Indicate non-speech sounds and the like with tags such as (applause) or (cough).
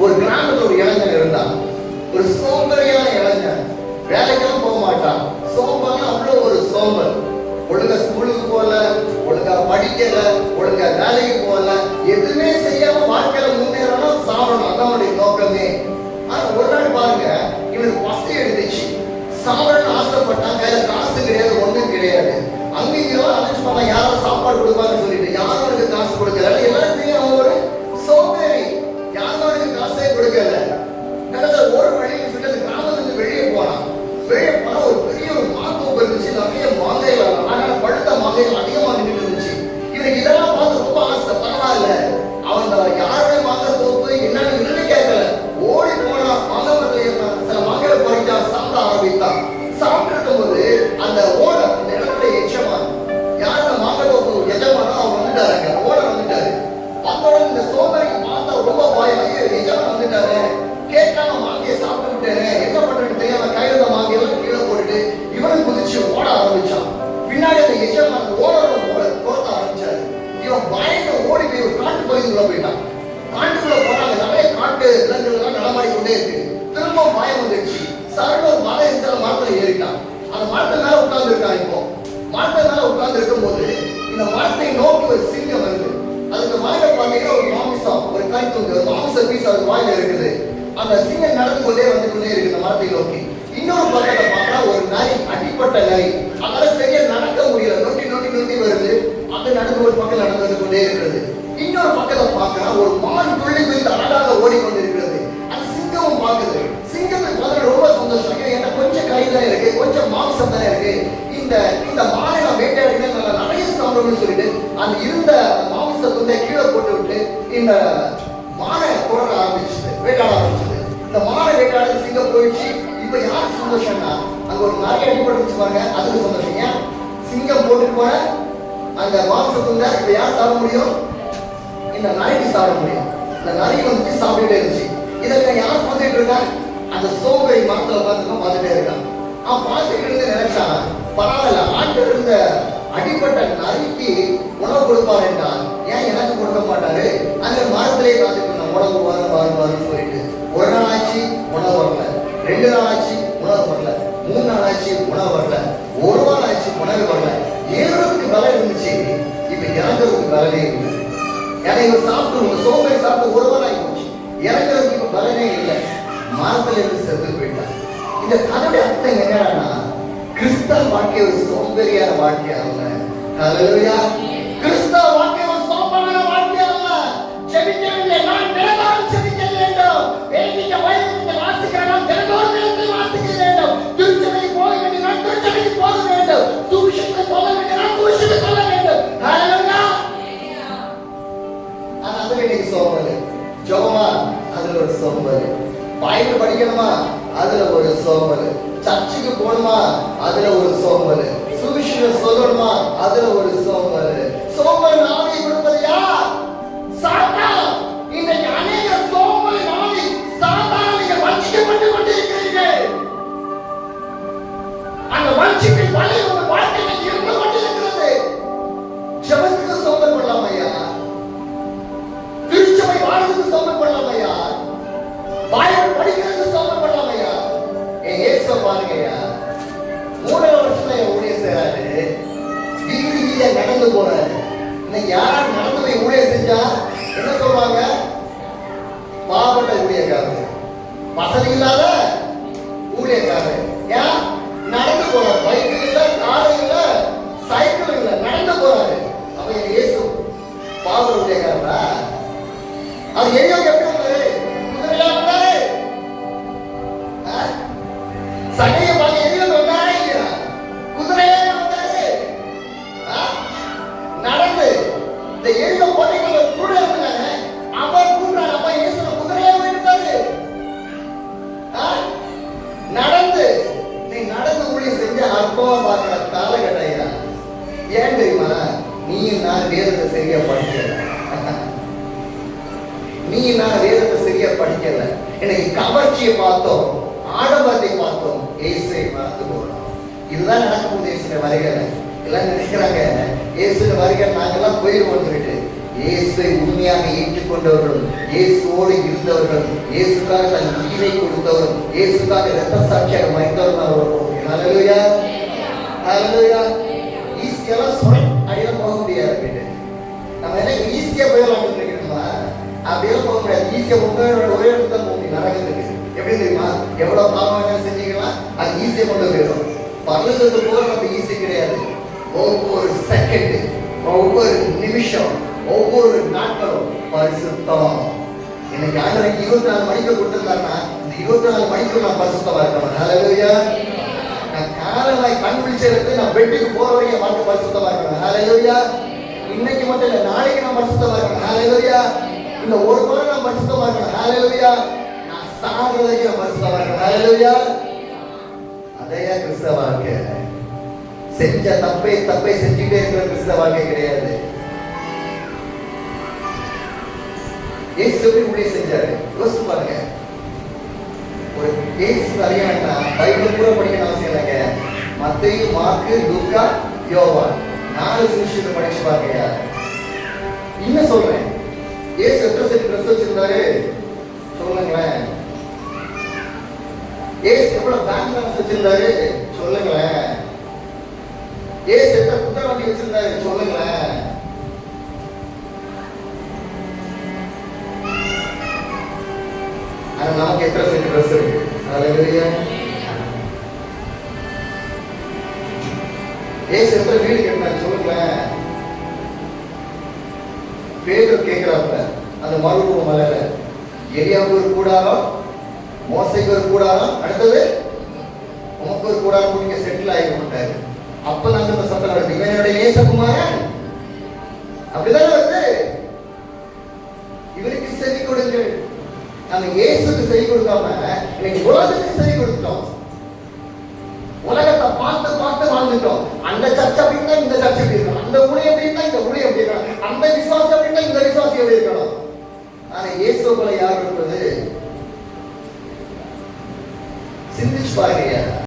ஒரு கிராமத்துல ஒரு இளைஞன் இருந்தான். ஒரு சோம்பேறியான இளைஞன். வேலைக்கெல்லாம் போக மாட்டான். சோம்பர்னா அவ்வளவு ஒரு சோம்பல். ஒழுங்கா ஸ்கூலுக்கு போகல ஒழுங்கா படிக்கல ஒழுங்கா வேலைக்கு போகல எதுவுமே செய்யாம வாழ்க்கையில அந்த இந்த யாருடைய தோப்பு என்னன்னு கேட்கல. ஓடி போனா மாங்காய் சில மாங்காய் பறித்தான் சாப்பிட ஆரம்பித்தான். சாப்பிட்டு இருக்கும்போது அந்த ஓட அந்த இடத்துல எச்சமான் யார் அந்த மாங்காய் தோப்பு எஜமானோ அவர் வந்துட்டாருங்க. ஓட வந்துட்டாரு. வந்தோட இந்த சோதனை பார்த்தா ரொம்ப பயம் ஐயோ எஜமான் வந்துட்டாரு. கேட்காம மாங்கிய சாப்பிட்டு விட்டேனே. என்ன பண்றேன்னு தெரியாம கையில இருந்த கீழே போட்டுட்டு இவனும் குதிச்சு ஓட ஆரம்பிச்சான். பின்னாடி அந்த எஜமான் ஓட ஓட துரத்த ஆரம்பிச்சாரு. இவன் பயந்து ஓடி போய் காட்டு பகுதிக்குள்ள போயிட்டான். காட்டுக்குள்ள போனாங்க நிறைய காட்டு விலங்குகள் நடமாடி கொண்டே இருக்கு. திரும்ப பயம் வந்துருச்சு. சரண மலை இருக்கிற மரத்துல ஏறிட்டான். அந்த மரத்து மேல உட்கார்ந்து இருக்கான் இப்போ. மரத்து மேல உட்கார்ந்து இருக்கும்போது இந்த மரத்தை நோக்கி ஒரு சிங்கம் வருது. அதுக்கு வாயில பாத்தீங்கன்னா ஒரு மாமிசம் ஒரு கறி துண்டு ஒரு மாமிச பீஸ் அது வாயில இருக்குது. அந்த சிங்கம் நடந்து கொண்டே வந்து கொண்டே இருக்கு இந்த மரத்தை நோக்கி. இன்னொரு பக்கத்தை பார்த்தா ஒரு நரி அடிப்பட்ட நரி. அதனால சரியா நடக்க முடியல. நொண்டி நொண்டி நொண்டி வருது. அது நடந்து ஒரு பக்கம் நடந்து கொண்டே இருக்கிறது. இன்னொரு பக்கத்தை பார்க்கறா ஒரு மான் துள்ளி குதித்து அழகாக ஓடிக்கொண்டிருக்கிறது. அந்த சிங்கமும் பார்க்குது. சிங்கத்துக்கு பார்த்து ரொம்ப சந்தோஷம் ஏன்னா கொஞ்சம் கறி தான் இருக்கு கொஞ்சம் மாம்சம் தான் இருக்கு. இந்த இந்த மானை நான் வேட்டையாடுங்க நல்லா நிறைய சாப்பிடணும்னு சொல்லிட்டு அந்த இருந்த மாம்சத்தை துண்டை கீழே போட்டு விட்டு இந்த மானை குரல ஆரம்பிச்சுது வேட்டாட ஆரம்பிச்சது. இந்த மானை வேட்டாடு சிங்கம் போயிடுச்சு. இப்போ யாருக்கு சந்தோஷம்னா அங்க ஒரு நிறைய அடிபட்டு பாருங்க அதுக்கு சந்தோஷம். ஏன்? சிங்கம் போட்டுட்டு போன அந்த மாംச இப்ப யார் சாப்பிட முடியும்? இந்த நாய்க்கு சாப்பிட முடியும் இந்த நாய் வந்து சாப்பிட்டுட்டே இருந்துச்சு. இதெல்லாம் யார் பார்த்துட்டு இருக்கா? அந்த சோம்பை மரத்துல பார்த்துட்டு பார்த்துட்டே இருக்கான். அவன் பார்த்துட்டு இருந்து நினைச்சான் பரவாயில்ல ஆண்டு இருந்த அடிப்பட்ட நரிக்கு உணவு கொடுப்பார் என்றால் ஏன் எனக்கு கொடுக்க மாட்டாரு? அந்த மரத்திலே பார்த்துட்டு இருந்தான் உணவு வரும் வரும் வரும்னு சொல்லிட்டு. ஏன்னா இவர் சாப்பிட்டு சோம்பை சோம்பேறி சாப்பிட்டு ஒரு வாரம் எனக்கு போச்சு இறங்குறதுக்கு இப்ப பலனே இல்லை. மரத்தில் இருந்து செத்து போயிட்டார் இந்த கதையுடைய அர்த்தம் என்னன்னா கிறிஸ்தவ வாழ்க்கை ஒரு சோம்பேறியான வாழ்க்கை அல்ல. ஆனா சோம்பல் ஜோமா அதுல ஒரு சோம்பல் பைபிள் படிக்கணுமா? அதுல ஒரு சோம்பல் சர்ச்சுக்கு போகணுமா? அதுல ஒரு சோம்பல் சுவிசேஷம் சொல்லணுமா? அதுல ஒரு சோம்பல் சோம்பல் ஆவி வீதியா நடந்து போறாரு. இன்னைக்கு யாராவது நடந்து ஊழியர் செஞ்சா என்ன சொல்றாங்க பாவப்பட்ட ஊழியக்காரர் வசதி இல்லாத செஞ்ச அற்பமா காலகட்டம் ஐயா ஏன் தெரியுமா? நீ நான் வேதத்தை சரியா படிக்கல. (laughs) நீ நான் வேதத்தை சரியா படிக்கல. இன்னைக்கு கவர்ச்சியை பார்த்தோம் ஆடம்பரத்தை பார்த்தோம். இயேசுவை பார்த்து போறோம் இதுதான் நடக்க போகுது வருகிற எல்லாம் நினைக்கிறாங்க. இயேசுல வருகிற நாங்கெல்லாம் போயிருவோம் சொல்லிட்டு. இயேசுவை உண்மையாக ஏற்றுக்கொண்டவர்களும் இயேசுவோடு இருந்தவர்களும் இயேசுக்காக தன் உயிரை கொடுத்தவரும் இயேசுக்காக ரத்த சாட்சியாக மறைந்தவரும் ஹalleluya ஈஸியெல்லாம் சொல். அடியெல்லாம் போக முடியாது அப்படின்னு. நம்ம என்ன ஈஸியா போயிடலாம் நினைக்கிறோமா? அப்படியெல்லாம் போக முடியாது. ஈஸியா உங்களோட ஒரே இடத்துல போக முடியும். நரகத்துக்கு எப்படி தெரியுமா? எவ்வளவு பாவம் செஞ்சீங்கன்னா அது ஈஸியா கொண்டு போயிடும். பரலோகத்துக்கு போக நம்ம ஈஸி கிடையாது. ஒவ்வொரு செகண்ட் ஒவ்வொரு நிமிஷம் ஒவ்வொரு நாட்களும் பரிசுத்தம். இன்னைக்கு ஆண்டவருக்கு இருபத்தி நாலு மணிக்கு கொடுத்திருந்தாருன்னா இந்த இருபத்தி நாலு மணிக்கு நான் பரிசுத்தமா இருக்கணும். ஹalleluya நான் காலையில கண் விழிச்சிருந்து நான் பெட்டுக்கு போற வரைக்கும் என் வாழ்க்கை பரிசுத்தமா இருக்கணும். ஹalleluya இன்னைக்கு மட்டும் இல்ல நாளைக்கு நான் பரிசுத்தமா இருக்கணும். ஹalleluya இந்த ஒரு முறை நான் பரிசுத்தமா இருக்கணும். ஹalleluya நான் சாகுற வரைக்கும் பரிசுத்தமா இருக்கணும். ஹalleluya அதையா கிறிஸ்தவ வாழ்க்கை. செஞ்ச தப்பை தப்பை செஞ்சுட்டே இருக்கிற கிறிஸ்தவ வாழ்க்கை கிடையாது. இயேசு எப்படி ஊழியம் செஞ்சாரு? யோசிச்சு பாருங்க. ஒரு இயேசு அறிய பைபிள் கூட படிக்கணும் மத்தேயு மார்க்கு லூக்கா யோவான் நாலு சுவிசேஷத்தை படிச்சு பாருங்க இன்னும் சொல்றேன். இயேசு எத்தனை செட் ட்ரெஸ் வச்சிருந்தாரு? சொல்லுங்களேன். ஏசு எவ்வளவு பேங்க் பேலன்ஸ் வச்சிருந்தாரு? சொல்லுங்களேன். ஏசு எத்தனை குதிரை வண்டி வச்சிருந்தாரு? சொல்லுங்களேன். ஆனா நமக்கு எத்தனை செட் ட்ரெஸ் இருக்கு? ஹalleluya ஏசு எத்தனை வீடு கட்டினாரு சொல்லுங்களேன் பேதர் கேட்கிறாப்ல அந்த மறுரூப மலையில. எரியாவுக்கு ஒரு கூடாரம் மோசைக்கு ஒரு கூடாரம் அடுத்தது உமக்கு ஒரு கூடாரம் நீங்க செட்டில் ஆகி மாட்டாரு அப்ப நாங்க இந்த சத்தம் வருது இவன் என்னுடைய அப்படிதானே வருது இவருக்கு செவி கொடுங்கள். நம்ம இயேசுக்கு செவி கொடுக்காம இன்னைக்கு உலகத்துக்கு செவி கொடுத்துட்டோம். உலகத்தை பார்த்து பார்த்து வாழ்ந்துட்டோம். அந்த சர்ச் அப்படின்னா இந்த சர்ச் எப்படி இருக்கணும் அந்த ஊழியம் அப்படின்னா இந்த ஊழியம் எப்படி இருக்கணும் அந்த விசுவாசம் அப்படின்னா இந்த விசுவாசம் எப்படி இருக்கணும் ஆனா இயேசுக்குள்ள யார் என்பது? சிந்திச்சு பாருங்க.